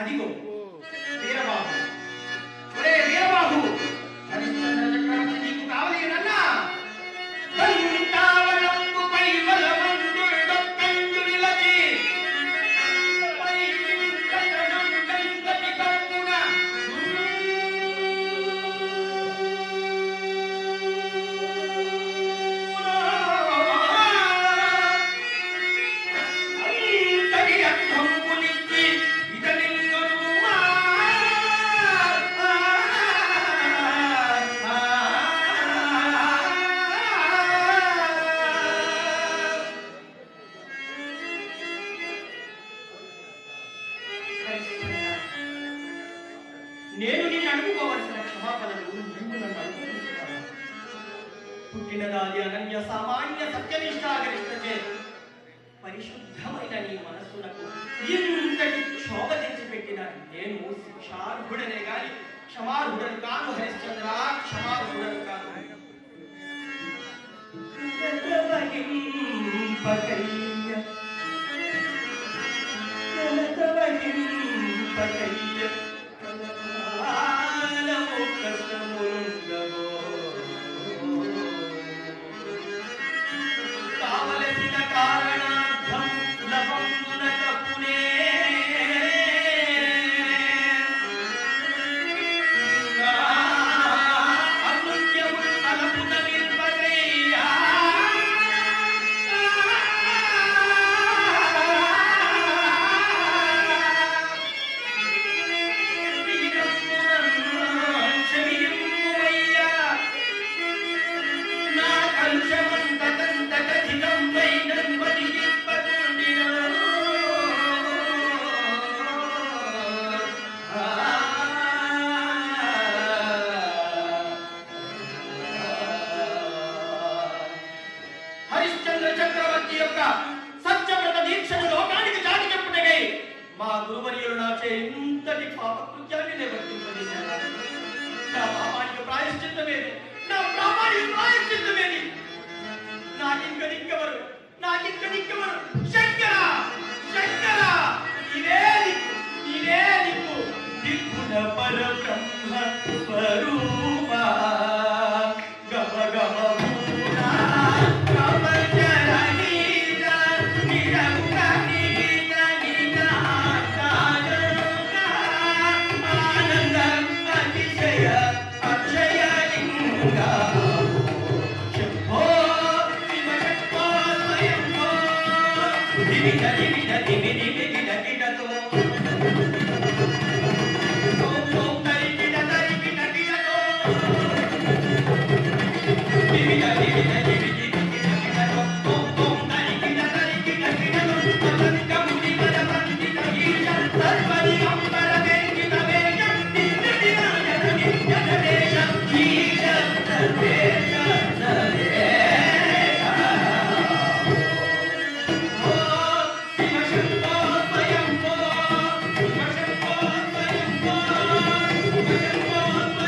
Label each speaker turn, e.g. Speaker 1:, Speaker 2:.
Speaker 1: अधिको तेरा तेरह भाव నేను నిన్ను అనుభవించవలన సమాపనను్యంకున నమస్కరిస్తున్నాను తుకినదాది అనన్య సామాన్య సత్యనిష్టా గరిష్టతే పరిశుద్ధమైన నీ మనసునకో ఇంతటి శోభచెపెకేనా నేను క్షమాగుడనే గాని క్షమాగుడకానో హై చంద్రా క్షమాగుడకానో ఇందెవహేంపక ಪಾಪಕೃತ್ಯಾಗಿದೆ ನಾ ಪ್ರಾಮಾಣಿಕ ಪ್ರಾಯಶ್ಚಿತ್ತವೇನೆ ನಾ ಪ್ರಾಮಾಣಿಕ ಪ್ರಾಯಶ್ಚಿತ್ತವೇನೆ ನಾನಿಂದ ನಿಂಗವರು Thank you.